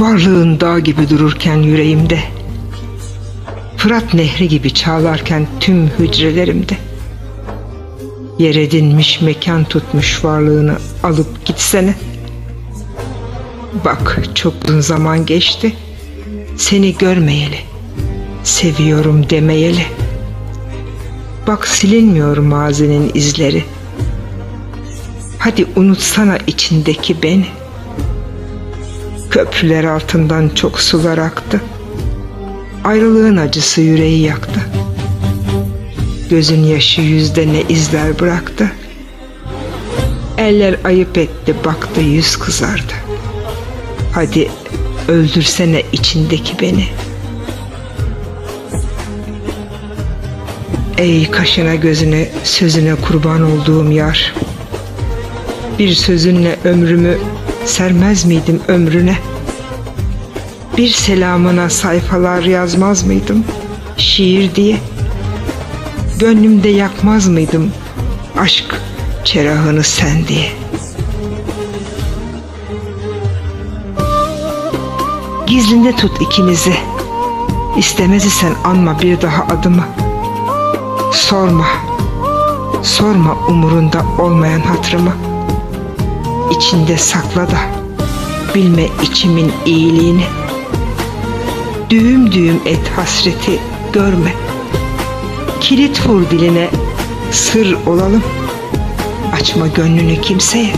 Varlığın dağ gibi dururken yüreğimde. Fırat nehri gibi çağlarken tüm hücrelerimde. Yer edinmiş mekan tutmuş varlığını alıp gitsene. Bak çok uzun zaman geçti. Seni görmeyeli. Seviyorum demeyeli. Bak silinmiyor mazinin izleri. Hadi unutsana içindeki beni Köprüler altından çok sular aktı. Ayrılığın acısı yüreği yaktı. Gözün yaşı yüzde ne izler bıraktı. Eller ayıp etti baktı yüz kızardı. Hadi öldürsene içindeki beni. Ey kaşına gözüne sözüne kurban olduğum yar. Bir sözünle ömrümü sermez miydim ömrüne? Bir selamına sayfalar yazmaz mıydım? Şiir diye. Gönlümde yakmaz mıydım aşk çerahını sen diye? Gizlinde tut ikimizi. İstemez isen anma bir daha adımı. Sorma. Sorma umurunda olmayan hatırımı İçinde sakla da Bilme içimin iyiliğini. Düğüm düğüm et hasreti görme. Kilit vur diline Sır olalım. Açma gönlünü kimseye.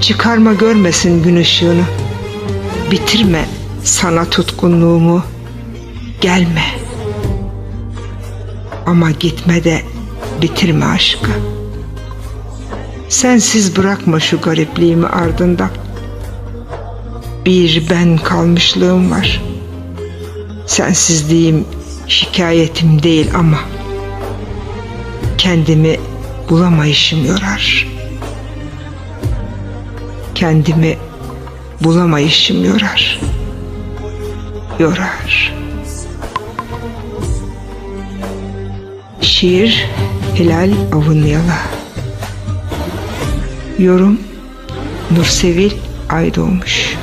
Çıkarma görmesin gün ışığını. Bitirme sana tutkunluğumu. Gelme. Ama gitme de bitirme aşkı Sensiz bırakma şu garipliğimi ardında. Bir ben kalmışlığım var. Sensizliğim şikayetim değil ama Kendimi bulamayışım yorar. Kendimi bulamayışım yorar. Yorar. Şiir Hilal Avunyalı Yorum Nursevil Aydoğmuş